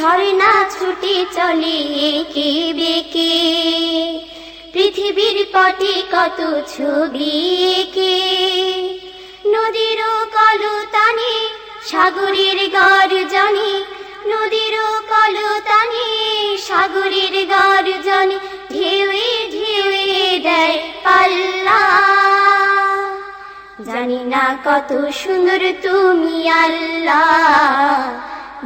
ঝর্ণা ছুটে চলে কে বেকে? পৃথিবীর পটে কত ছবি এঁকে? নদীর কলতানে, সাগরের গর্জনে, নদীর কলতানে, সাগরের গর্জনে ঢেউয়ে ঢেউয়ে দেয় পাল্লা। জানি না কত সুন্দর তুমি আল্লাহ।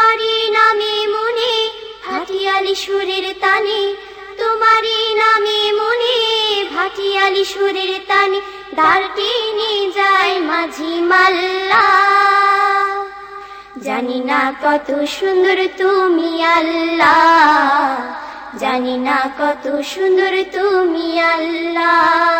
তোমারই নামে মনে, ভাটিয়ালি সুরের তানে। তোমারই নামে মনে, ভাটিয়ালি সুরের তানে। দাঁড়টি নিয়ে যায় মাঝি মাল্লা। জানি না কত সুন্দর তুমি আল্লাহ জানি না কত সুন্দর তুমি আল্লাহ